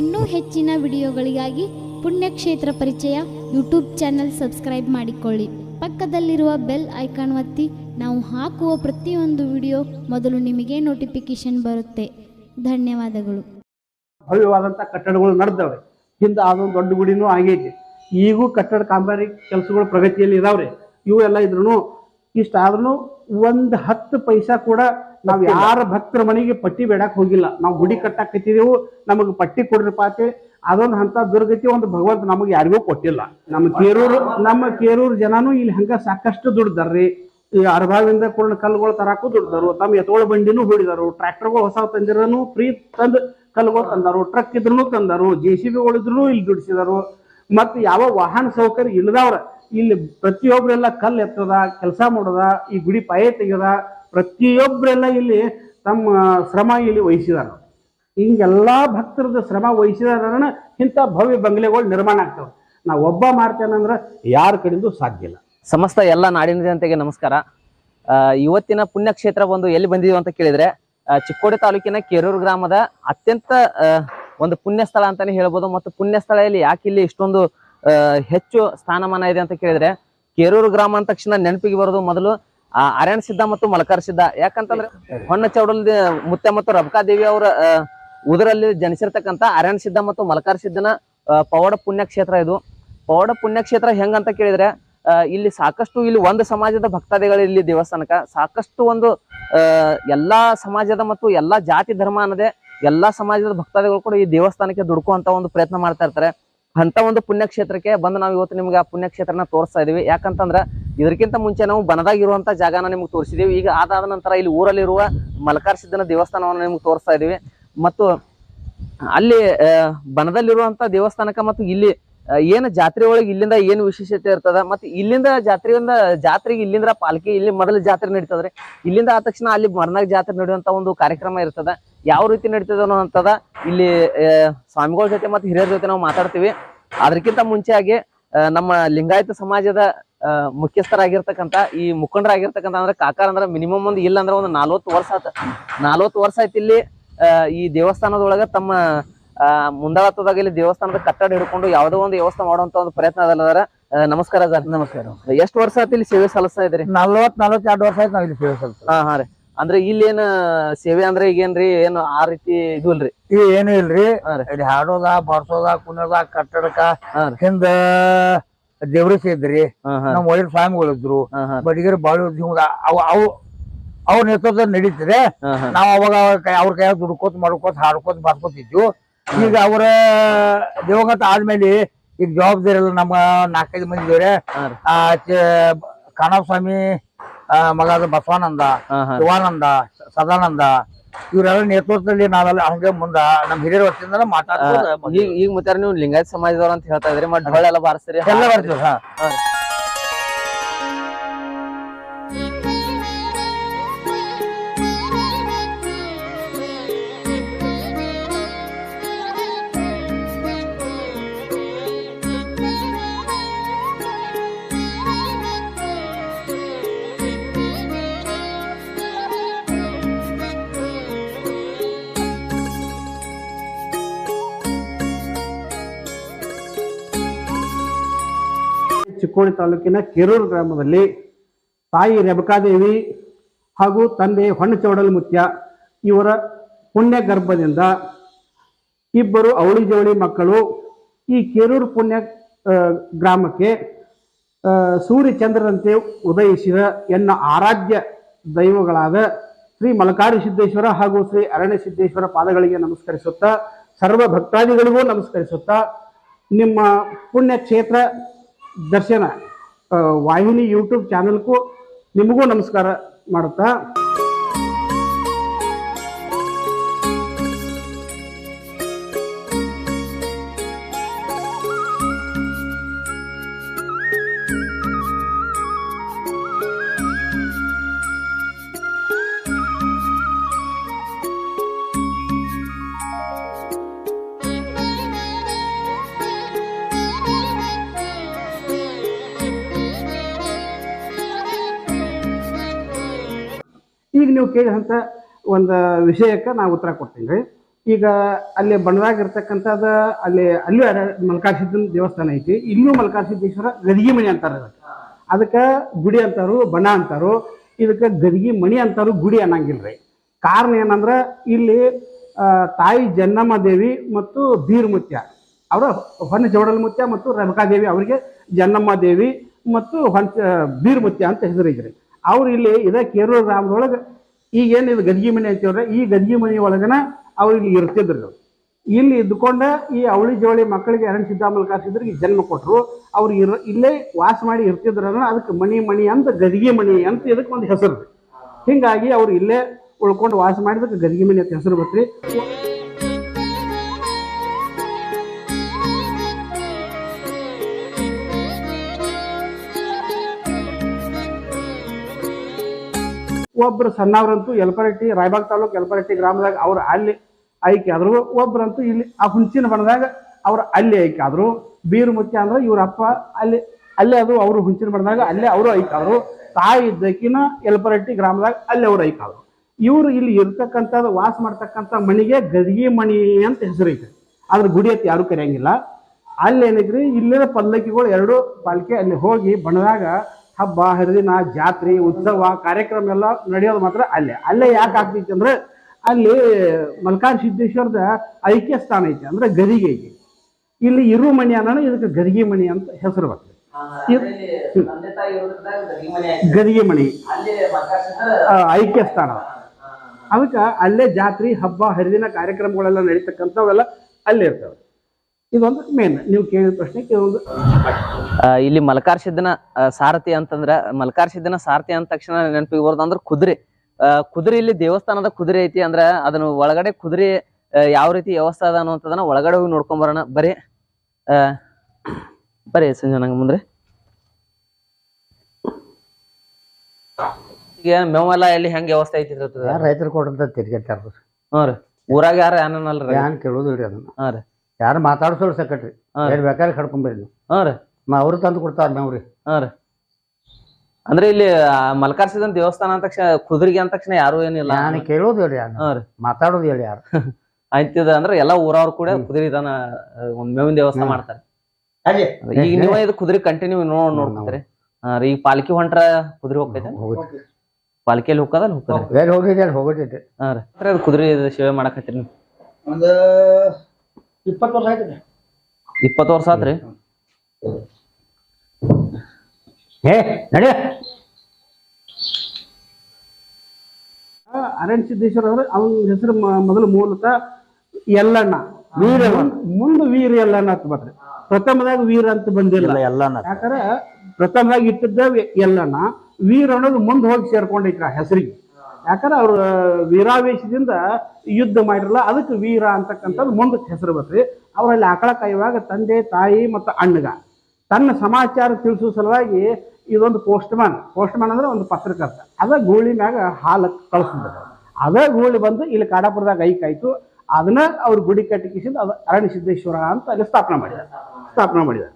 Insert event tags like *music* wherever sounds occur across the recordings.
ಇನ್ನೂ ಹೆಚ್ಚಿನ ವಿಡಿಯೋಗಳಿಗಾಗಿ ಪುಣ್ಯಕ್ಷೇತ್ರ ಪರಿಚಯ ಯೂಟ್ಯೂಬ್ ಚಾನೆಲ್ ಸಬ್ಸ್ಕ್ರೈಬ್ ಮಾಡಿಕೊಳ್ಳಿ. ಪಕ್ಕದಲ್ಲಿರುವ ಬೆಲ್ ಐಕಾನ್ ಒತ್ತಿ, ನಾವು ಹಾಕುವ ಪ್ರತಿಯೊಂದು ವಿಡಿಯೋ ಮೊದಲು ನಿಮಗೆ ನೋಟಿಫಿಕೇಶನ್ ಬರುತ್ತೆ. ಧನ್ಯವಾದಗಳು. ಭವ್ಯವಾದಂಥ ಕಟ್ಟಡಗಳು ನಡೆದವೆ. ಹಿಂದೆ ಅದೊಂದು ದೊಡ್ಡ ಗುಡಿನೂ ಆಗೈತಿ ಈಗೂ ಕಟ್ಟಡ ಕಾಮಗಾರಿ ಕೆಲಸಗಳು ಪ್ರಗತಿಯಲ್ಲಿ ಇದಾವ್ರಿ. ಇವು ಎಲ್ಲ ಇದ್ರು ಇಷ್ಟ ಆದ್ರೂ ಒಂದು ಹತ್ತು ಪೈಸಾ ಕೂಡ ನಾವ್ ಯಾರ ಭಕ್ತರ ಮನೆಗೆ ಪಟ್ಟಿ ಬೇಡಕ್ ಹೋಗಿಲ್ಲ. ನಾವು ಗುಡಿ ಕಟ್ಟಾಕತ್ತಿದೆವು ನಮಗೆ ಪಟ್ಟಿ ಕೊಡ್ರಿ ಪಾತೆ. ಅದೊಂದು ಹಂತ ದುರ್ಗತಿ ಒಂದು ಭಗವಂತ ನಮಗೆ ಯಾರಿಗೂ ಕೊಟ್ಟಿಲ್ಲ. ನಮ್ಮ ಕೇರೂರು ನಮ್ಮ ಕೇರೂರು ಜನನು ಇಲ್ಲಿ ಹಂಗ ಸಾಕಷ್ಟು ದುಡ್ದಾರ್ರಿ. ಈ ಅರ್ಭಾವಿಂದ ಕೂಡ ಕಲ್ಗಳು ತರಾಕು ದುಡ್ದರು. ತಮ್ಮ ಎತ್ತೋಳ ಬಂಡಿನೂ ಹೊಡಿದರು. ಟ್ರ್ಯಾಕ್ಟರ್ಗಳು ಹೊಸ ತಂದಿರನು ಫ್ರೀ ತಂದು ಕಲ್ಗಳು ತಂದರು. ಟ್ರಕ್ ಇದ್ರು ತಂದರು. ಜೆ ಸಿ ಬಿಗಳಿದ್ರು ಇಲ್ಲಿ ದುಡಿಸಿದರು. ಮತ್ತು ಯಾವ ವಾಹನ ಸೌಕರ್ಯ ಇಲ್ಲದವ್ರ ಇಲ್ಲಿ ಪ್ರತಿಯೊಬ್ಬರೆಲ್ಲ ಕಲ್ಲು ಎತ್ತದ ಕೆಲಸ ಮಾಡದ ಈ ಗುಡಿ ಪಾಯ ತೆಗೆದ ಪ್ರತಿಯೊಬ್ಬರೆಲ್ಲ ಇಲ್ಲಿ ತಮ್ಮ ಶ್ರಮ ಇಲ್ಲಿ ವಹಿಸಿದಾರ. ಹಿಂಗೆಲ್ಲ ಭಕ್ತರದ ಶ್ರಮ ವಹಿಸಿದಾರನ ಇಂಥ ಭವ್ಯ ಬಂಗ್ಲೆಗಳು ನಿರ್ಮಾಣ ಆಗ್ತವೆ. ನಾವು ಒಬ್ಬ ಮಾಡ್ತೇನಂದ್ರೆ ಯಾರ ಕಡೆಯಿಂದ ಸಾಧ್ಯ ಇಲ್ಲ. ಸಮಸ್ತ ಎಲ್ಲ ನಾಡಿನ ಜನತೆಗೆ ನಮಸ್ಕಾರ. ಇವತ್ತಿನ ಪುಣ್ಯಕ್ಷೇತ್ರ ಒಂದು ಎಲ್ಲಿ ಬಂದಿದ್ದೀವಿ ಅಂತ ಕೇಳಿದ್ರೆ ಚಿಕ್ಕೋಡಿ ತಾಲೂಕಿನ ಕೇರೂರು ಗ್ರಾಮದ ಅತ್ಯಂತ ಒಂದು ಪುಣ್ಯ ಸ್ಥಳ ಅಂತಾನೆ ಹೇಳ್ಬೋದು. ಮತ್ತು ಪುಣ್ಯ ಸ್ಥಳದಲ್ಲಿ ಯಾಕೆ ಇಲ್ಲಿ ಇಷ್ಟೊಂದು ಹೆಚ್ಚು ಸ್ಥಾನಮಾನ ಇದೆ ಅಂತ ಕೇಳಿದ್ರೆ, ಕೆರೂರು ಗ್ರಾಮ ಅಂದ ತಕ್ಷಣ ನೆನಪಿಗೆ ಬರೋದು ಮೊದಲು ಆ, ಅರಣ್ಯ ಸಿದ್ಧ ಮತ್ತು ಮಲಕಾರ ಸಿದ್ಧ. ಯಾಕಂತಂದ್ರೆ ಹೊನ್ನ ಚೌಡಲ್ ಮುತ್ಯ ಮತ್ತು ರಬಕಾದೇವಿ ಅವರ ಉದರಲ್ಲಿ ಜನಿಸಿರ್ತಕ್ಕಂಥ ಅರಣ್ಯ ಸಿದ್ಧ ಮತ್ತು ಮಲಕಾರ ಸಿದ್ಧನ ಪವಾಡ ಪುಣ್ಯಕ್ಷೇತ್ರ ಇದು. ಪವಾಡ ಪುಣ್ಯಕ್ಷೇತ್ರ ಹೆಂಗಂತ ಕೇಳಿದ್ರೆ ಇಲ್ಲಿ ಸಾಕಷ್ಟು ಇಲ್ಲಿ ಒಂದು ಸಮಾಜದ ಭಕ್ತಾದಿಗಳು ಇಲ್ಲಿ ದೇವಸ್ಥಾನಕ್ಕ. ಸಾಕಷ್ಟು ಒಂದು ಎಲ್ಲಾ ಸಮಾಜದ ಮತ್ತು ಎಲ್ಲಾ ಜಾತಿ ಧರ್ಮ ಅನ್ನದೆ ಎಲ್ಲಾ ಸಮಾಜದ ಭಕ್ತಾದಿಗಳು ಕೂಡ ಈ ದೇವಸ್ಥಾನಕ್ಕೆ ದುಡ್ಕುವಂತ ಒಂದು ಪ್ರಯತ್ನ ಮಾಡ್ತಾ ಇರ್ತಾರೆ. ಅಂತ ಒಂದು ಪುಣ್ಯಕ್ಷೇತ್ರಕ್ಕೆ ಬಂದು ನಾವು ಇವತ್ತು ನಿಮ್ಗೆ ಆ ಪುಣ್ಯಕ್ಷೇತ್ರನ ತೋರಿಸ್ತಾ ಇದೀವಿ. ಯಾಕಂತಂದ್ರ ಇದಕ್ಕಿಂತ ಮುಂಚೆ ನಾವು ಬನದಾಗಿರುವಂತ ಜಾಗನ ನಿಮ್ಗೆ ತೋರಿಸಿದೀವಿ. ಈಗ ಅದಾದ ನಂತರ ಇಲ್ಲಿ ಊರಲ್ಲಿರುವ ಮಲಕಾರ ಸಿದ್ಧನ ದೇವಸ್ಥಾನವನ್ನು ನಿಮ್ಗೆ ತೋರಿಸ್ತಾ ಇದೀವಿ. ಮತ್ತು ಅಲ್ಲಿ ಬನದಲ್ಲಿರುವಂತಹ ದೇವಸ್ಥಾನಕ್ಕೆ ಮತ್ತು ಇಲ್ಲಿ ಏನು ಜಾತ್ರೆ ಒಳಗೆ ಇಲ್ಲಿಂದ ಏನು ವಿಶೇಷತೆ ಇರ್ತದ? ಮತ್ತೆ ಇಲ್ಲಿಂದ ಜಾತ್ರೆಯಿಂದ, ಜಾತ್ರೆಗೆ ಇಲ್ಲಿಂದ ಪಾಲ್ಕಿ, ಇಲ್ಲಿ ಮೊದಲು ಜಾತ್ರೆ ನಡೀತದ್ರಿ. ಇಲ್ಲಿಂದ ಆದ ತಕ್ಷಣ ಅಲ್ಲಿ ಮರ್ನಾಗ ಜಾತ್ರೆ ನಡೆಯುವಂತ ಒಂದು ಕಾರ್ಯಕ್ರಮ ಇರ್ತದ. ಯಾವ ರೀತಿ ನಡೀತದ ಅನ್ನೋಂಥದ ಇಲ್ಲಿ ಸ್ವಾಮಿಗಳ ಜೊತೆ ಮತ್ತೆ ಹಿರಿಯರ ಜೊತೆ ನಾವು ಮಾತಾಡ್ತೀವಿ. ಅದಕ್ಕಿಂತ ಮುಂಚೆಯಾಗಿ ನಮ್ಮ ಲಿಂಗಾಯತ ಸಮಾಜದ ಮುಖ್ಯಸ್ಥರಾಗಿರ್ತಕ್ಕಂಥ ಈ ಮುಖಂಡರಾಗಿರ್ತಕ್ಕಂಥ ಅಂದ್ರೆ ಕಾಕಾರ ಅಂದ್ರೆ ಮಿನಿಮಮ್ ಒಂದು ಇಲ್ಲ ಅಂದ್ರೆ ಒಂದು ನಲ್ವತ್ತು ವರ್ಷ ಆತ. ನಲ್ವತ್ತು ವರ್ಷ ಆಯ್ತು ಇಲ್ಲಿ ಈ ದೇವಸ್ಥಾನದೊಳಗ ತಮ್ಮ ಮುಂದಾಳತ್ವದಾಗ ಇಲ್ಲಿ ದೇವಸ್ಥಾನದ ಕಟ್ಟಡ ಹಿಡ್ಕೊಂಡು ಯಾವುದೋ ಒಂದು ವ್ಯವಸ್ಥೆ ಮಾಡುವಂತ ಒಂದು ಪ್ರಯತ್ನ ಅದಲ್ಲದಾರ ನಮಸ್ಕಾರ ಸರ್. ನಮಸ್ಕಾರ. ಎಷ್ಟು ವರ್ಷ ಆಯ್ತು ಇಲ್ಲಿ ಸೇವೆ ಸಲ್ಲಿಸ್ತಾ ಇದ್ರಿ ನಲ್ವತ್ ನಲ್ವತ್ತೆರಡು ವರ್ಷ ಆಯ್ತು ನಾವು ಇಲ್ಲಿ ಸೇವೆ ಸಲ್ಲಿಸ್ತೀವಿ. ಹಾ ಹಾ ರೀ. ಅಂದ್ರೆ ಇಲ್ಲಿ ಏನ್ ಸೇವೆ ಅಂದ್ರೆ ಈಗೇನ್ರಿ ಏನು ಆ ರೀತಿ ಇದು ಇಲ್ರಿ? ಈಗ ಏನು ಇಲ್ರಿ. ಇಲ್ಲಿ ಹಾಡೋದ ಬರ್ಸೋದ ಕುಣಿಯೋದ ಕಟ್ಟಡಕ ಹಿಂದ ದೇವ್ರಿಸ್ ಇದ್ರಿ ನಮ್ ಒಳ್ಳೆ ಸ್ವಾಮಿಗಳಿದ್ರು ಬಡಿಗರು ಬಾಳು ಅವು ಅವು ಅವ್ರ ನೇತೃತ್ವ ನಡೀತದೆ. ನಾವು ಅವಾಗ ಅವ್ರ ಕೈಯಾಗ ದುಡ್ಕೋತ ಮಾಡ್ಕೋತ ಹಾಡ್ಕೋತ ಬಾರ್ಕೋತಿದ್ವು. ಈಗ ಅವರ ದೇವಗತ ಆದ್ಮೇಲೆ ಈಗ ಜವಾಬ್ದಾರಿ ಎಲ್ಲ ನಮ್ಮ ನಾಲ್ಕೈದು ಮಂದಿ ಇದಾರೆ ಹಾ ಆ ಚ- ಸ್ವಾಮಿ ಮಗ ಮಗಾದ ಬಸವಾನಂದ ಶಿವಾನಂದ ಸದಾನಂದ ಇವರೆಲ್ಲ ನೇತೃತ್ವದಲ್ಲಿ ನಾವೆಲ್ಲ ಹಂಗೆ ಮುಂದ ನಮ್ ಹಿರಿಯರ ವರ್ಷದಿಂದ ಮಾತಾಡ್ತಾರೆ ಈಗ ಈಗ ಮತ್ತೆ ನೀವು ಲಿಂಗಾಯತ ಸಮಾಜದವ್ರ ಅಂತ ಹೇಳ್ತಾ ಇದ್ರಿ ಮತ್ತೆ ಢೋಳ ಎಲ್ಲ ಬಾರಿಸ್ತೀರಿ ಎಲ್ಲ ಬರ್ತೀವಿ ಹಾ. ಚಿಕ್ಕೋಡಿ ತಾಲೂಕಿನ ಕೆರೂರು ಗ್ರಾಮದಲ್ಲಿ ತಾಯಿ ರೆಬಕಾದೇವಿ ಹಾಗೂ ತಂದೆ ಹೊನ್ನಚೌಡಲ್ ಮುತ್ಯ ಇವರ ಪುಣ್ಯ ಗರ್ಭದಿಂದ ಇಬ್ಬರು ಅವಳಿ ಜವಳಿ ಮಕ್ಕಳು ಈ ಕೆರೂರು ಪುಣ್ಯ ಗ್ರಾಮಕ್ಕೆ ಸೂರ್ಯಚಂದ್ರರಂತೆ ಸೂರ್ಯ ಚಂದ್ರರಂತೆ ಉದಯಿಸಿದ ಎನ್ನ ಆರಾಧ್ಯ ದೈವಗಳಾದ ಶ್ರೀ ಮಲಕಾರಿ ಸಿದ್ದೇಶ್ವರ ಹಾಗೂ ಶ್ರೀ ಅರಣ್ಯ ಸಿದ್ದೇಶ್ವರ ಪಾದಗಳಿಗೆ ನಮಸ್ಕರಿಸುತ್ತಾ ಸರ್ವ ಭಕ್ತಾದಿಗಳಿಗೂ ನಮಸ್ಕರಿಸುತ್ತಾ, ನಿಮ್ಮ ಪುಣ್ಯ ಕ್ಷೇತ್ರ ದರ್ಶನ ವಾಹಿನಿ ಯೂಟ್ಯೂಬ್ ಚಾನಲ್ಗೂ ನಿಮಗೂ ನಮಸ್ಕಾರ ಮಾಡುತ್ತಾ ನೀವು ಕೇಳಿದಂಥ ಒಂದು ವಿಷಯಕ್ಕೆ ನಾವು ಉತ್ತರ ಕೊಡ್ತೀನಿ ರೀ ಈಗ ಅಲ್ಲಿ ಬಣ್ಣದಾಗ ಇರ್ತಕ್ಕಂಥದ ಅಲ್ಲಿ ಅಲ್ಲೂ ಮಲ್ಕಾರ್ಸಿದ್ದನ ದೇವಸ್ಥಾನ ಐತಿ. ಇಲ್ಲೂ ಮಲ್ಕಾರ್ಸಿದ್ದೇಶ್ವರ ಗದಗಿ ಮಣಿ ಅಂತಾರೆ ಅದಕ್ಕೆ. ಗುಡಿ ಅಂತಾರು, ಬಣ ಅಂತಾರು, ಇದಕ್ಕೆ ಗದಿಗೆ ಮಣಿ ಅಂತಾರು ಗುಡಿ ಅನ್ನಂಗಿಲ್ರಿ. ಕಾರಣ ಏನಂದ್ರೆ ಇಲ್ಲಿ ತಾಯಿ ಜನ್ನಮ್ಮ ದೇವಿ ಮತ್ತು ಬೀರ್ಮುತ್ಯ. ಅವರ ಹೊನ್ನ ಜೋಡಲ್ ಮುತ್ಯ ಮತ್ತು ರೇಣುಕಾದೇವಿ ಅವರಿಗೆ ಜನ್ನಮ್ಮ ದೇವಿ ಮತ್ತು ಹೊಂಚ ಬೀರ್ಮುತ್ಯ ಅಂತ ಹೆಸರಿದ್ರಿ. ಅವ್ರು ಇಲ್ಲಿ ಇದೇ ಕೇರೂರು ಗ್ರಾಮದೊಳಗೆ ಈಗ ಏನು ಇದು ಗದ್ಗಿ ಮನೆ ಅಂತೇವ್ರೆ, ಈ ಗದ್ಗಿ ಮನೆ ಒಳಗನ ಅವ್ರಿಗೆ ಇರ್ತಿದ್ರು. ಇಲ್ಲಿ ಇದ್ದುಕೊಂಡ ಈ ಅವಳಿ ಜವಳಿ ಮಕ್ಕಳಿಗೆ ಅರಣ್ಯ ಸಿದ್ದಾಮಲ್ಕಾಸಿದ್ರಿಗೆ ಜನ್ಮ ಕೊಟ್ಟರು ಅವ್ರು ಇರ, ಇಲ್ಲೇ ವಾಸ ಮಾಡಿ ಇರ್ತಿದ್ರನ್ನ ಅದಕ್ಕೆ ಮಣಿ ಮಣಿ ಅಂತ ಗದ್ಗಿ ಮಣಿ ಅಂತ ಇದಕ್ಕೆ ಒಂದು ಹೆಸರು. ಹಿಂಗಾಗಿ ಅವ್ರು ಇಲ್ಲೇ ಉಳ್ಕೊಂಡು ವಾಸ ಮಾಡಿದಕ್ಕೆ ಗದ್ಗಿ ಮಣಿ ಅಂತ ಹೆಸರು ಬತ್ರಿ ಒಬ್ರು ಸಣ್ಣವ್ರಂತೂ ಯಲಪರಟ್ಟಿ ರಾಯಬಾಗ್ ತಾಲೂಕು ಯಲಪರಟ್ಟಿ ಗ್ರಾಮದಾಗ ಅವ್ರು ಅಲ್ಲಿ ಆಯ್ಕೆ ಆದ್ರು, ಒಬ್ರಂತೂ ಇಲ್ಲಿ ಆ ಹುಂಚಿನ ಬಣದಾಗ ಅವ್ರು ಅಲ್ಲಿ ಆಯ್ಕೆ ಆದ್ರು. ಬೀರು ಅಂದ್ರೆ ಇವ್ರ ಅಪ್ಪ ಅಲ್ಲಿ, ಅಲ್ಲೇ ಅದು ಅವರು ಹುಂಚಿನ ಬಣದಾಗ ಅಲ್ಲೇ ಅವರು ಆಯ್ಕೆ ಆದ್ರು. ತಾಯಿ ಇದ್ದಕ್ಕಿನ ಯಲಪರಟ್ಟಿ ಗ್ರಾಮದಾಗ ಅಲ್ಲಿ ಅವ್ರು ಆಯ್ಕೆ ಇವರು ಇಲ್ಲಿ ಇರ್ತಕ್ಕಂಥದ್ದು ವಾಸ ಮಾಡ್ತಕ್ಕಂಥ ಮಣಿಗೆ ಗದಗಿ ಮಣಿ ಅಂತ ಹೆಸರು ಐತೆ. ಅದ್ರ ಗುಡಿ ಅಂತ ಯಾರು ಕರೆಯಂಗಿಲ್ಲ. ಅಲ್ಲಿ ಏನಿದ್ರಿ ಇಲ್ಲಿನ ಪಲ್ಲಕ್ಕಿಗಳು ಎರಡು ಪಾಲ್ಕೆ ಅಲ್ಲಿ ಹೋಗಿ ಬಣದಾಗ ಹಬ್ಬ ಹರಿದಿನ ಜಾತ್ರೆ ಉತ್ಸವ ಕಾರ್ಯಕ್ರಮ ಎಲ್ಲ ನಡೆಯೋದು ಮಾತ್ರ ಅಲ್ಲೇ. ಅಲ್ಲೇ ಯಾಕೆ ಆಗ್ತೈತಿ ಅಂದ್ರೆ ಅಲ್ಲಿ ಮಲ್ಕಾರ್ ಸಿದ್ದೇಶ್ವರದ ಐಕ್ಯ ಸ್ಥಾನ ಐತಿ ಅಂದ್ರೆ ಗದಿಗೆ ಐತಿ. ಇಲ್ಲಿ ಇರು ಮಣಿ ಅನ್ನೋಣ ಇದಕ್ಕೆ ಗದಿಗೆ ಮಣಿ ಅಂತ ಹೆಸರು ಬರ್ತದೆ. ಗದಿಗೆ ಮಣಿ ಐಕ್ಯ ಸ್ಥಾನ. ಅದಕ್ಕೆ ಅಲ್ಲೇ ಜಾತ್ರೆ ಹಬ್ಬ ಹರಿದಿನ ಕಾರ್ಯಕ್ರಮಗಳೆಲ್ಲ ನಡೀತಕ್ಕಂಥವೆಲ್ಲ ಅಲ್ಲೇ ಇರ್ತವೆ. ಇದೊಂದು ಮೇನ್ ನೀವು ಕೇಳಿದ ಪ್ರಶ್ನೆ ಕೇಳೋದು ಇಲ್ಲಿ ಮಲಕಾರ್ ಸಿದ್ದನ ಸಾರಥಿ ಅಂತಂದ್ರ ಮಲಕಾರ್ ಸಿದ್ದನ ಸಾರಥಿ ಅಂದ ತಕ್ಷಣ ನೆನಪಿಗೆ ಬರೋದು ಅಂದ್ರೆ ಕುದುರೆ. ಆ, ಕುದುರೆ ಇಲ್ಲಿ ದೇವಸ್ಥಾನದ ಕುದುರೆ ಐತಿ ಅಂದ್ರ ಅದನ್ನ ಒಳಗಡೆ ಕುದುರೆ ಯಾವ ರೀತಿ ವ್ಯವಸ್ಥೆ ಅದ ಅನ್ನುವಂಥದನ್ನ ಒಳಗಡೆ ಹೋಗಿ ನೋಡ್ಕೊಂಡ್ ಬರೋಣ. ಬರೀ ಬರೀ ಸಂಜನಂಗ ಮುಂದ್ರಿ ಈಗ ಮೇವೆಲ್ಲ ಎಲ್ಲಿ ಹೆಂಗ್ ವ್ಯವಸ್ಥೆ ಐತಿ ರೈತರು ಕೊಡಂತ ತಿರ್ಗಿ ಹ್ಞೂ ರೀ. ಊರಾಗ ಯಾರು ಏನನ್ನಲ್ರಿ ಯಾನ್ ಕೇಳೋದಿಲ್ರಿ ಅದನ್ನ. ಹಾ ರೀ. ಯಾರು ಮಾತಾಡ್ಸೋರು ಸೆಕ್ರೆಟ್ರಿ ಹಾ. ಏನ್ ಬೇಕಾದ್ರೆ ಕಡ್ಕೊಂಬರಿ ನೀವು. ಹ್ಞೂ ರೀ. ಮ- ಅವ್ರು ತಂದು ಕೊಡ್ತಾರ ರೀ. ಹಾ ರೀ. ಅಂದ್ರೆ ಇಲ್ಲಿ ಮಲ್ಕಾರ್ಸಿದನ್ ದೇವಸ್ಥಾನ ಅಂದ ತಕ್ಷಣ ಕುದುರೆಗೆ ಅಂದ ತಕ್ಷಣ ಯಾರು ಏನಿಲ್ಲ. ನಾನು ಕೇಳೋದು ಹೇಳಿ ಯಾರು ಹಾ ರೀ. ಮಾತಾಡೋದು ಹೇಳಿ ಯಾರು ಅಂತಿದ *laughs* ಅಂದ್ರೆ ಎಲ್ಲಾ ಊರವ್ರು ಕೂಡ ಕುದುರೆ ದನ ಒಂದ್ ಮೇವಿನ ದೇವಸ್ಥಾನ. ಮಾಡ್ತಾರೆ. ಈಗ ನೀವ ಇದು ಕುದುರೆ ಕಂಟಿನ್ಯೂ ನೋಡ್ ನೋಡ್ತಾರೆ ಹಾ ರೀ ಈಗ ಪಾಲ್ಕಿ ಹೊಂಟ್ರ ಕುದುರೆ ಹೋಗ್ತೈತೆ? ಪಾಲ್ಕಿಯಲ್ಲಿ ಹೋಗದಲ್ಲ ಹೋಗ್ತದೆ? ಎಲ್ಲಿ ಹೋಗಿದ್ದೆ ಅಲ್ಲಿ ಹಾ ರೀ. ಕುದುರೆ ಸೇವೆ ಮಾಡಕತ್ತೀರಿ ನೀವು. ಒಂದು ಇಪ್ಪತ್ತು ವರ್ಷ ಆಯ್ತು ಇಪ್ಪತ್ತು ವರ್ಷ ಆತ್ರಿ? ಹೇ ನಡಿ. ಅರಣ್ಯ ಸಿದ್ದೇಶ್ವರ ಅವ್ರ ಅವನ ಹೆಸರು ಮೊದಲ ಮೂಲತಃ ಎಲ್ಲಣ್ಣ ವೀರ ಮುಂದೆ ವೀರ ಎಲ್ಲಣ್ಣ ಅಂತ ಬರ್ತಾರೆ ಪ್ರಥಮದಾಗ ವೀರ ಅಂತ ಬಂದಿಲ್ಲ. ಎಲ್ಲಣ್ಣ ಯಾಕಂದ್ರೆ ಪ್ರಥಮದಾಗ ಇಟ್ಟಿದ್ದ ಎಲ್ಲಣ್ಣ ವೀರ ಅನ್ನೋದು ಮುಂದೆ ಹೋಗಿ ಸೇರ್ಕೊಂಡೈತ್ರ ಆ ಹೆಸರಿಗೆ. ಯಾಕಂದ್ರೆ ಅವ್ರ ವೀರಾವೇಶದಿಂದ ಯುದ್ಧ ಮಾಡಿರಲ್ಲ, ಅದಕ್ಕೆ ವೀರ ಅಂತಕ್ಕಂಥದ್ದು ಮುಂದಕ್ಕೆ ಹೆಸರು ಬತ್ರಿ ಅವರಲ್ಲಿ ಆಕಳ ಕಾಯುವಾಗ ತಂದೆ, ತಾಯಿ ಮತ್ತು ಅಣ್ಣಗ. ತನ್ನ ಸಮಾಚಾರ ತಿಳಿಸೋ ಸಲುವಾಗಿ ಇದೊಂದು ಪೋಸ್ಟ್ಮ್ಯಾನ್. ಪೋಸ್ಟ್ಮ್ಯಾನ್ ಅಂದ್ರೆ ಒಂದು ಪತ್ರಕರ್ತ. ಅದ ಗೂಳಿ ಮ್ಯಾಗ ಹಾಲು ಕಳಿಸ್ತಿದ್ರು. ಅದೇ ಗೂಳಿ ಬಂದು ಇಲ್ಲಿ ಕಾಡಾಪುರದಾಗ ಐಕಾಯ್ತು ಅದನ್ನ ಅವ್ರು ಗುಡಿ ಕಟ್ಟಿಕಿಸಿದ ಅದು ಅರಣ್ಯ ಸಿದ್ದೇಶ್ವರ ಅಂತ ಅಲ್ಲಿ ಸ್ಥಾಪನೆ ಮಾಡಿದ್ದಾರೆ ಸ್ಥಾಪನೆ ಮಾಡಿದ್ದಾರೆ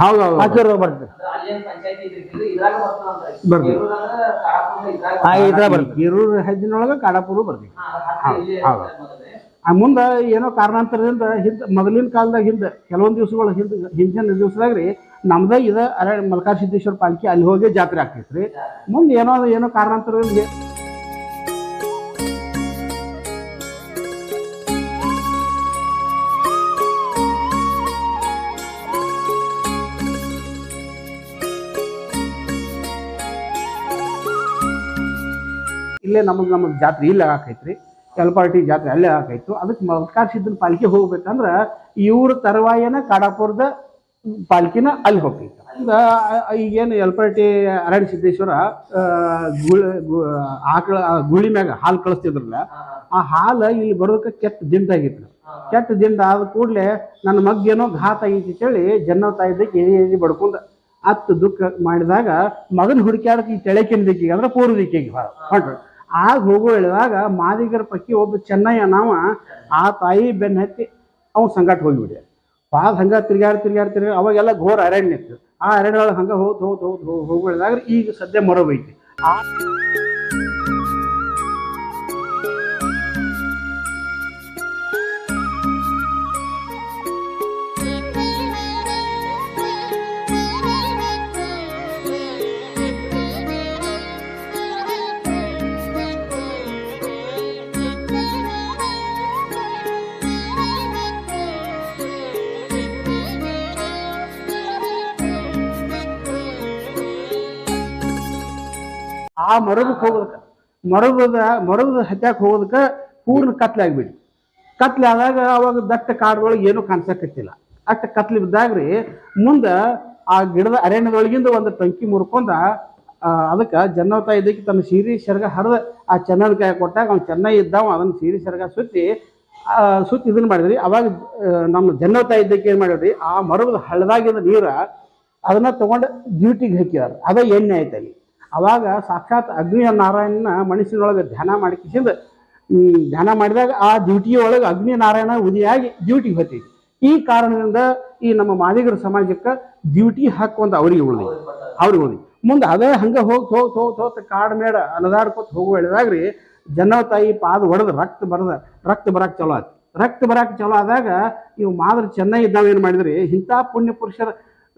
ಹೌದೌದು. ಬರ್ತದೆ. ಬರ್ತದೆ. ಕೇರಳ ಅಂದ್ರೆ ಕಾಡಾಪುರ ಇದ್ರಾಗ ಹಾ ಇದ್ರ ಬರ್ತದೆ. ಗಿರೂರ್ ಹದ್ದಿನೊಳಗ ಕಾಡಾಪುರ ಬರ್ತೀವಿ ಹೌದು. ಮುಂದ ಏನೋ ಕಾರಣಾಂತರದಿಂದ ಹಿಂದ ಮೊದಲಿನ ಕಾಲದಾಗ ಹಿಂದ ಕೆಲವೊಂದು ದಿವಸಗಳ ಹಿಂದ ಹಿಂದಿನ ದಿವಸದಾಗ ರೀ ನಮ್ದ ಇದ ಅರ ಮಲ್ಕಾರ್ ಸಿದ್ದೇಶ್ವರ ಪಾಲ್ಕಿ ಅಲ್ಲಿ ಹೋಗಿ ಜಾತ್ರೆ ಆಗ್ತೈತ್ರಿ. ಮುಂದೆ ಏನೋ ಏನೋ ಕಾರಣಾಂತರದಿಂದ ಇಲ್ಲೇ ನಮಗೆ ನಮಗೆ ಜಾತ್ರೆ ಇಲ್ಲೇ ಹಾಕೈತ್ರಿ. ಪಾರ್ಟಿ ಜಾತ್ರೆ ಅಲ್ಲೇ ಹಾಕೈತು. ಅದಕ್ಕೆ ಮಲ್ಕಾರ್ ಸಿದ್ದನ ಪಾಲ್ಕಿ ಹೋಗ್ಬೇಕಂದ್ರ ಇವ್ರ ತರುವಾಯನ ಕಾಡಾಪುರದ ಪಾಲ್ಕಿನ ಅಲ್ಲಿ ಹೋಗ್ತೈತೆ. ಈಗ ಈಗೇನು ಎಲ್ಪರ್ಟಿ ಅರಣ್ಯ ಸಿದ್ದೇಶ್ವರ ಗುಳಿ ಆಕಳ ಗುಳಿ ಮ್ಯಾಗ ಹಾಲು ಕಳಿಸ್ತಿದ್ರಲ್ಲ, ಆ ಹಾಲು ಇಲ್ಲಿ ಬರೋದಕ್ಕೆ ಕೆಟ್ಟ ದಿಂಡಾಗಿತ್ತು ಕೆಟ್ಟ ದಿಂಡ ಆದ ಕೂಡಲೇ ನನ್ನ ಮಗ್ಗೇನೋ ಘಾತ ಆಗೈತಿ ಅಂತೇಳಿ ಜನ್ನ ತಾಯಿದ್ದಕ್ಕೆ ಎದಿ ಎದಿ ಬಡ್ಕೊಂಡು ಅತ್ತು ದುಃಖ ಮಾಡಿದಾಗ ಮಗನ ಹುಡುಕ್ಯಾಡಕ್ಕೆ ಈ ತೆಳಕಿನ ದಿಕ್ಕಿಗೆ ಅಂದ್ರೆ ಪೂರ್ವ ದಿಕ್ಕಿಗೆ ಹೊಂಟ್ರು. ಆಗ ಹೋಗೋ ಹೇಳಿದಾಗ ಮಾದಿಗರ ಪಕ್ಕಿ ಒಬ್ಬ ಚೆನ್ನಯ್ಯ ನಾವ, ಆ ತಾಯಿ ಬೆನ್ನ ಹತ್ತಿ ಅವ್ನ ಸಂಗಾಟ ಹೋಗಿಬಿಡಿ ಪಾದ ಹಂಗ ತಿರ್ಗಾಡಿ ತಿರ್ಗಾಡಿ ತಿರ್ಗಾಡಿ ಅವಾಗೆಲ್ಲ ಘೋರ ಅರಣ್ಯ ಇತ್ತು. ಆ ಅರಣ್ಯದೊಳಗೆ ಹಂಗೆ ಹೋದ್ ಹೋದ್ ಹೋದ್ ಹೋಗಿ ಈಗ ಸದ್ಯ ಮರಬೈತಿ ಆ ಆ ಮರಬಕ್ಕೆ ಹೋಗೋದಕ್ಕೆ ಮರಬದ ಮರಬದ ಹತ್ಯಾಕ್ ಹೋಗೋದಕ್ಕೆ ಪೂರ್ಣ ಕತ್ಲೆ ಆಗ್ಬಿಡಿ ಕತ್ಲೆ ಆದಾಗ ಅವಾಗ ದಟ್ಟ ಕಾಡದೊಳಗೆ ಏನೂ ಕಾಣಿಸಕತ್ತಿಲ್ಲ. ಅಟ್ಟ ಕತ್ಲೆ ರೀ ಮುಂದೆ ಆ ಗಿಡದ ಅರಣ್ಯದೊಳಗಿಂದ ಒಂದು ಟಂಕಿ ಮುರ್ಕೊಂಡ ಅದಕ್ಕೆ ಜನ್ನವತ ಇದಕ್ಕೆ ತನ್ನ ಸೀರೆ ಸೆರಗ ಹರಿದ ಆ ಚೆನ್ನದ ಕಾಯಿ ಕೊಟ್ಟಾಗ ಅವ್ನು ಚೆನ್ನೈ ಇದ್ದಾವ, ಅದನ್ನ ಸೀರೆ ಸೆರಗ ಸುತ್ತಿ ಸುತ್ತಿ ಇದನ್ನ ಮಾಡಿದ್ರಿ. ಅವಾಗ ನಮ್ಮ ಜನ್ನವತ ಇದ್ದಕ್ಕೆ ಏನು ಮಾಡಿದ್ರಿ ಆ ಮರದ ಹಳ್ಳದಾಗಿದ್ದ ನೀರ ಅದನ್ನ ತಗೊಂಡು ಡ್ಯೂಟಿಗೆ ಹಾಕಿದಾರೆ ಅದ ಎಣ್ಣೆ ಆಯ್ತು ಅಲ್ಲಿ ಅವಾಗ ಸಾಕ್ಷಾತ್ ಅಗ್ನಿಯ ನಾರಾಯಣನ ಮನಸ್ಸಿನೊಳಗೆ ಧ್ಯಾನ ಮಾಡಿಕಿಸಿಂದ ಧ್ಯಾನ ಮಾಡಿದಾಗ ಆ ಡ್ಯೂಟಿಯೊಳಗೆ ಅಗ್ನಿ ನಾರಾಯಣ ಉದಿಯಾಗಿ ಡ್ಯೂಟಿಗೆ ಹೋಗ್ತೈತಿ. ಈ ಕಾರಣದಿಂದ ಈ ನಮ್ಮ ಮಾದಿಗರ ಸಮಾಜಕ್ಕೆ ಡ್ಯೂಟಿ ಹಾಕುವಂತ ಅವರಿಗೆ ಉಳಿದು ಅವ್ರಿಗೆ ಉಳಿದ ಮುಂದೆ ಅದೇ ಹಂಗೆ ಹೋಗಿ ಹೋಗಿ ಹೋಗಿ ತ ಕಾಡು ಮೇಡ ಅಲದಾಡ್ಕೊತ ಹೋಗುವ ಹೇಳಿದಾಗ್ರಿ ಜನ ತಾಯಿ ಪಾದ ಹೊಡೆದು ರಕ್ತ ಬರದ, ರಕ್ತ ಬರಕ್ಕೆ ಚಲೋ ಆಯ್ತು ರಕ್ತ ಬರಕ್ಕೆ ಚಲೋ ಆದಾಗ ಇವು ಮಾದ್ರ ಚೆನ್ನಾಗಿ ಇದ್ದಾವೆ ಏನು ಮಾಡಿದ್ರಿ, ಇಂಥ ಪುಣ್ಯ ಪುರುಷರ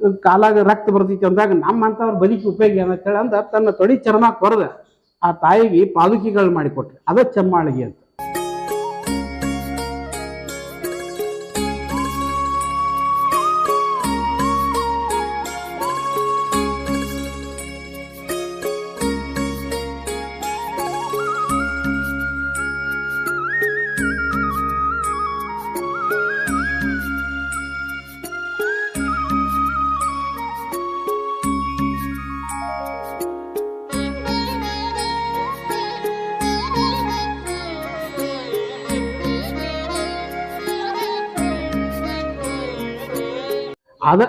ಕಾಲಾಗ ರಕ್ತ ಬರ್ತೈತಿ ಅಂದಾಗ ನಮ್ಮಂಥವ್ರ ಬದುಕಿ ಉಪಯೋಗ ಏನಂತೇಳಿ ಅಂದ ತನ್ನ ತೊಡಿ ಚರ್ಮ ಕೊರದ ಆ ತಾಯಿಗೆ ಪಾದುಕಿಗಳು ಮಾಡಿಕೊಟ್ರು. ಅದ ಚಮ್ಮಾಳಿಗೆ ಅಂತ. ಅದ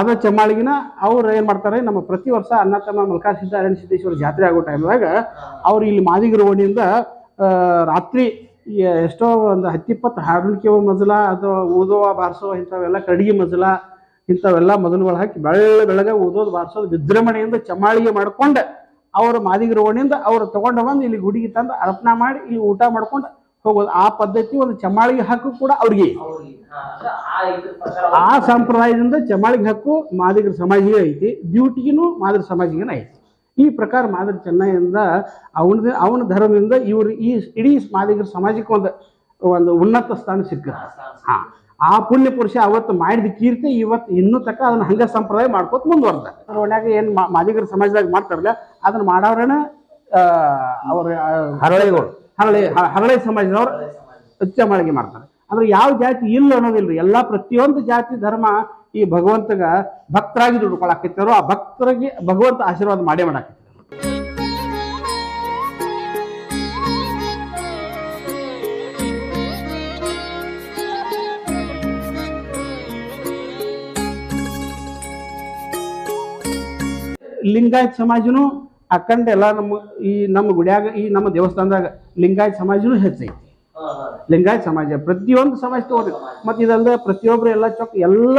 ಅದ ಚಮ್ಮಾಳಿಗಿನ ಅವ್ರು ಏನು ಮಾಡ್ತಾರೆ, ನಮ್ಮ ಪ್ರತಿ ವರ್ಷ ಅನ್ನ ತಮ್ಮ ಮಲ್ಕಾಸಿದ್ದ ಅರಣ್ಯ ಸಿದ್ದೇಶ್ವರ ಜಾತ್ರೆ ಆಗೋ ಟೈಮ್ದಾಗ ಅವ್ರು ಇಲ್ಲಿ ಮಾದಿಗರ ಓಣಿಯಿಂದ ರಾತ್ರಿ ಎಷ್ಟೋ ಒಂದು ಹತ್ತಿಪ್ಪತ್ತು ಹಾಡಲಿಕ್ಕೆ ಮಜಲ ಅಥವಾ ಊದುವ ಬಾರಿಸೋ ಇಂಥವೆಲ್ಲ ಕಡಿಗೆ ಮಜಲ, ಇಂಥವೆಲ್ಲ ಮೊದಲುಗಳು ಹಾಕಿ ಬೆಳ್ಳ ಬೆಳಗ ಓದೋದು ಬಾರಿಸೋದು ವಿಜೃಂಭಣೆಯಿಂದ ಚಮ್ಮಾಳಿಗೆ ಮಾಡ್ಕೊಂಡು ಅವರು ಮಾದಿಗರ ಓಣಿಯಿಂದ ಅವ್ರು ತಗೊಂಡು ಬಂದು ಇಲ್ಲಿ ಗುಡಿಗೆ ತಂದು ಅರ್ಪಣೆ ಮಾಡಿ ಇಲ್ಲಿ ಊಟ ಮಾಡ್ಕೊಂಡು ಹೋಗೋದು. ಆ ಪದ್ಧತಿ ಒಂದು ಚಮಾಳಿಗೆ ಹಕ್ಕು ಕೂಡ ಅವ್ರಿಗೆ. ಆ ಸಂಪ್ರದಾಯದಿಂದ ಚಮಾಳಿಗೆ ಹಕ್ಕು ಮಾದಿಗರ ಸಮಾಜಿಗೆ ಐತಿ. ಡ್ಯೂಟಿಗೂ ಮಾದರಿ ಸಮಾಜಿಗೆ ಐತಿ. ಈ ಪ್ರಕಾರ ಮಾದರಿ ಚೆನ್ನೈಯಿಂದ ಅವನ ಅವನ ಧರ್ಮದಿಂದ ಇವರು ಈ ಇಡೀ ಮಾದಿಗರ ಸಮಾಜಕ್ಕೆ ಒಂದು ಒಂದು ಉನ್ನತ ಸ್ಥಾನ ಸಿಕ್ಕ ಹಾ. ಆ ಪುಣ್ಯ ಪುರುಷ ಅವತ್ತು ಮಾಡಿದ ಕೀರ್ತಿ ಇವತ್ತು ಇನ್ನೂ ತಕ್ಕ ಅದನ್ನ ಹಂಗ ಸಂಪ್ರದಾಯ ಮಾಡ್ಕೋತ ಮುಂದುವರ್ದ. ಒಳ್ಳೆಯಾಗ ಏನು ಮಾದಿಗರ ಸಮಾಜದಾಗ ಮಾಡ್ತಾರಲ್ಲ, ಅದನ್ನ ಮಾಡೋರೇನ ಅವ್ರ ಹರಳೆಗಳು. ಹರಳೆ ಹ- ಸಮಾಜದವರು ಸಮಾಜದವ್ರು ಮಾಳಿಗೆ ಮಾಡ್ತಾರೆ. ಅಂದ್ರೆ ಯಾವ ಜಾತಿ ಇಲ್ಲ ಅನ್ನೋದಿಲ್ರಿ. ಎಲ್ಲಾ ಪ್ರತಿಯೊಂದು ಜಾತಿ ಧರ್ಮ ಈ ಭಗವಂತಗ ಭಕ್ತರಾಗಿ ದುಡ್ಕೊಳಕತ್ತಾರೋ ಆ ಭಕ್ತರಿಗೆ ಭಗವಂತ ಆಶೀರ್ವಾದ ಮಾಡೇ ಮಾಡಾಕತ್ತಾರ ಲಿಂಗಾಯತ್ ಸಮಾಜನು ಅಕ್ಕಂಡ ಎಲ್ಲ ನಮ್ಮ ಈ ನಮ್ಮ ಗುಡಿಯಾಗ ಈ ನಮ್ಮ ದೇವಸ್ಥಾನದಾಗ ಲಿಂಗಾಯತ್ ಸಮಾಜನೂ ಹೆಚ್ಚೈತಿ. ಲಿಂಗಾಯತ್ ಸಮಾಜ ಪ್ರತಿಯೊಂದು ಸಮಾಜ ತಗೋರಿ. ಮತ್ತೆ ಇದಲ್ಲದೆ ಪ್ರತಿಯೊಬ್ರು ಎಲ್ಲ ಚೊಕ್ ಎಲ್ಲ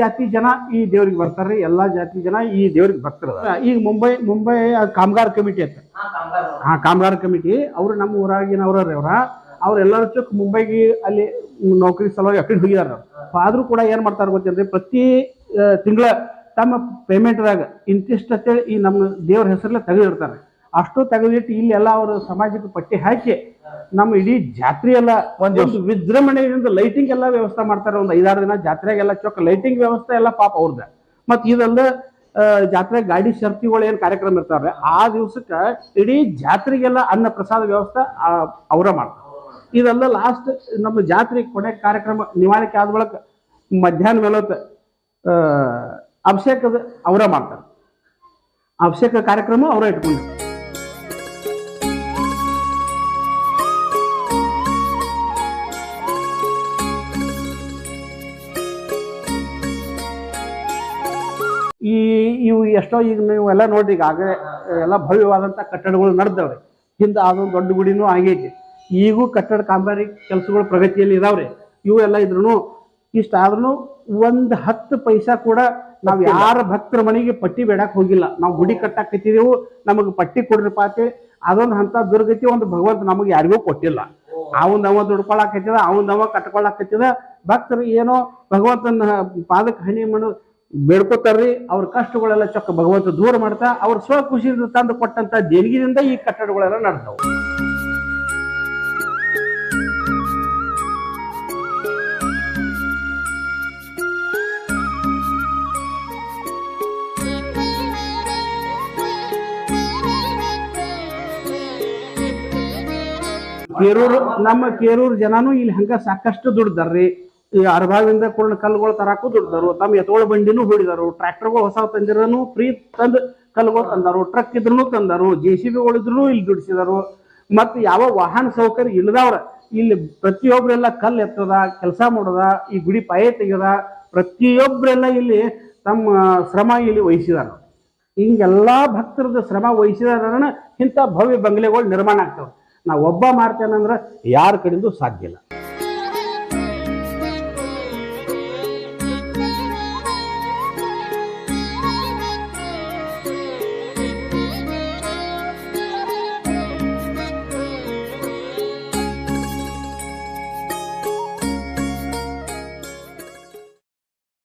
ಜಾತಿ ಜನ ಈ ದೇವ್ರಿಗೆ ಬರ್ತಾರ್ರಿ. ಎಲ್ಲ ಜಾತಿ ಜನ ಈ ದೇವ್ರಿಗೆ ಬರ್ತಾರೆ ಈಗ ಮುಂಬೈ ಮುಂಬೈ ಕಾಮಗಾರ ಕಮಿಟಿ ಅಂತ ಹಾ ಕಾಮಗಾರ ಕಮಿಟಿ. ಅವರು ನಮ್ಮ ಊರಾಗಿನ ಅವ್ರ ಅವ್ರೆಲ್ಲರೂ ಚೊಕ್ ಮುಂಬೈಗೆ ಅಲ್ಲಿ ನೌಕರಿ ಸಲುವಾಗಿ ಅಕಡೆ ಹೋಗಿದಾರ. ಆದ್ರೂ ಕೂಡ ಏನ್ ಮಾಡ್ತಾರ ಗೊತ್ತೇನ್ರಿ? ಪ್ರತಿ ತಿಂಗಳ ತಮ್ಮ ಪೇಮೆಂಟ್ದಾಗ ಇಂತಿಷ್ಟು ಅಂತೇಳಿ ಈ ನಮ್ಮ ದೇವ್ರ ಹೆಸರಲ್ಲೇ ತೆಗೆದಿರ್ತಾರೆ ಅಷ್ಟು ತೆಗೆದಿಟ್ಟು ಇಲ್ಲಿ ಎಲ್ಲ ಅವ್ರ ಸಮಾಜಕ್ಕೆ ಪಟ್ಟಿ ಹಾಕಿ ನಮ್ಮ ಇಡೀ ಜಾತ್ರೆ ಎಲ್ಲ ಒಂದು ವಿಜೃಂಭಣೆಯಿಂದ ಲೈಟಿಂಗ್ ಎಲ್ಲ ವ್ಯವಸ್ಥೆ ಮಾಡ್ತಾರೆ. ಒಂದು ಐದಾರು ದಿನ ಜಾತ್ರೆಗೆಲ್ಲ ಚೊಕ್ಕ ಲೈಟಿಂಗ್ ವ್ಯವಸ್ಥೆ ಎಲ್ಲ ಪಾಪ ಅವ್ರದ. ಮತ್ತು ಇದಲ್ಲ ಜಾತ್ರೆ ಗಾಡಿ ಶರ್ತಿಗಳು ಏನು ಕಾರ್ಯಕ್ರಮ ಇರ್ತಾರೆ ಆ ದಿವಸಕ್ಕೆ ಇಡೀ ಜಾತ್ರೆಗೆಲ್ಲ ಅನ್ನ ಪ್ರಸಾದ ವ್ಯವಸ್ಥೆ ಆ- ಅವ್ರ ಮಾಡ್ತಾರೆ. ಇದೆಲ್ಲ ಲಾಸ್ಟ್ ನಮ್ಮ ಜಾತ್ರೆ ಕೊನೆ ಕಾರ್ಯಕ್ರಮ ನಿವಾರಣೆ ಆದ ಬಳಿಕ ಮಧ್ಯಾಹ್ನ ಮೇಲೊತ್ತ ಅಭಿಷೇಕದ ಅವರ ಮಾಡ್ತಾರೆ. ಅಭಿಷೇಕ ಕಾರ್ಯಕ್ರಮ ಅವರ ಇಟ್ಕೊಂಡು. ಈ ಇವು ಎಷ್ಟೋ ಈಗ ನೀವು ಎಲ್ಲ ನೋಡ್ರಿ ಈಗ ಆಗಲೇ ಎಲ್ಲ ಭವ್ಯವಾದಂಥ ಕಟ್ಟಡಗಳು ನಡೆದವ್ರಿ ಹಿಂದೆ ಅದೊಂದು ದೊಡ್ಡ ಗುಡಿನೂ ಆಗೈತಿ ಈಗೂ ಕಟ್ಟಡ ಕಾಮಗಾರಿ ಕೆಲಸಗಳು ಪ್ರಗತಿಯಲ್ಲಿ ಇದಾವ್ರಿ. ಇವು ಎಲ್ಲ ಇದ್ರೂ ಇಷ್ಟ ಆದ್ರೂ ಒಂದು ಹತ್ತು ಪೈಸಾ ಕೂಡ ನಾವ್ ಯಾರ ಭಕ್ತರ ಮನೆಗೆ ಪಟ್ಟಿ ಬೇಡಕ್ ಹೋಗಿಲ್ಲ. ನಾವು ಗುಡಿ ಕಟ್ಟಾಕತ್ತಿದೆವು ನಮಗ್ ಪಟ್ಟಿ ಕೊಡ್ರಿಪ್ಪ ಅಂತ ಅದೊಂದು ಹಂತ ದುರ್ಗತಿ ಒಂದು ಭಗವಂತ ನಮಗೆ ಯಾರಿಗೂ ಕೊಟ್ಟಿಲ್ಲ. ಅವನ್ ಅವ ದುಡ್ಕೊಳಕತ್ತಿದ ಅವನ್ ಅವ ಕಟ್ಕೊಳಕತ್ತಿದ ಭಕ್ತರು ಏನೋ ಭಗವಂತನ ಪಾದಕ್ಕೆ ಹನಿ ಮಣ್ಣು ಬೇಡ್ಕೋತಾರ್ರಿ ಅವ್ರ ಕಷ್ಟಗಳೆಲ್ಲ ಚೊಕ್ಕ ಭಗವಂತ ದೂರ ಮಾಡ್ತಾ ಅವ್ರ ಸ್ವ ಖುಷಿಯಿಂದ ತಂದು ಕೊಟ್ಟಂತ ದೇಣಿಗೆಯಿಂದ ಈ ಕಟ್ಟಡಗಳೆಲ್ಲ ನಡೆದವು. ಕೇರೂರು, ನಮ್ಮ ಕೇರೂರು ಜನನು ಇಲ್ಲಿ ಹಂಗ ಸಾಕಷ್ಟು ದುಡ್ದಾರ್ರಿ. ಈ ಅರ್ಭಾವಿಂದ ಕುರ್ಣ ಕಲ್ಲುಗಳು ತರಾಕು ದುಡ್ದಾರು. ತಮ್ಮ ಎತ್ತೋಳ ಬಂಡಿನೂ ಹೊಡಿದಾರು. ಟ್ರ್ಯಾಕ್ಟರ್ಗಳು ಹೊಸ ತಂದಿರನು ಫ್ರೀ ತಂದು ಕಲ್ಲುಗಳು ತಂದರು. ಟ್ರಕ್ ಇದ್ರೂ ತಂದರು. ಜೆ ಸಿ ಬಿಗಳು ಇದ್ರು ಇಲ್ಲಿ ದುಡಿಸಿದರು. ಮತ್ತು ಯಾವ ವಾಹನ ಸೌಕರ್ಯ ಇಲ್ಲದವ್ರ ಇಲ್ಲಿ ಪ್ರತಿಯೊಬ್ಬರೆಲ್ಲ ಕಲ್ಲು ಎತ್ತದ, ಕೆಲಸ ಮಾಡದ, ಈ ಗುಡಿ ಪಾಯ ತೆಗೆದ ಪ್ರತಿಯೊಬ್ಬರೆಲ್ಲ ಇಲ್ಲಿ ತಮ್ಮ ಶ್ರಮ ಇಲ್ಲಿ ವಹಿಸಿದಾರ. ಹಿಂಗೆಲ್ಲ ಭಕ್ತರದ ಶ್ರಮ ವಹಿಸಿದಾರ ಇಂಥ ಭವ್ಯ ಬಂಗ್ಲೆಗಳು ನಿರ್ಮಾಣ ಆಗ್ತಾವ. ನಾವು ಒಬ್ಬ ಮಾಡ್ತೇನಂದ್ರ ಯಾರ ಕಡೆಯಿಂದ ಸಾಧ್ಯ ಇಲ್ಲ.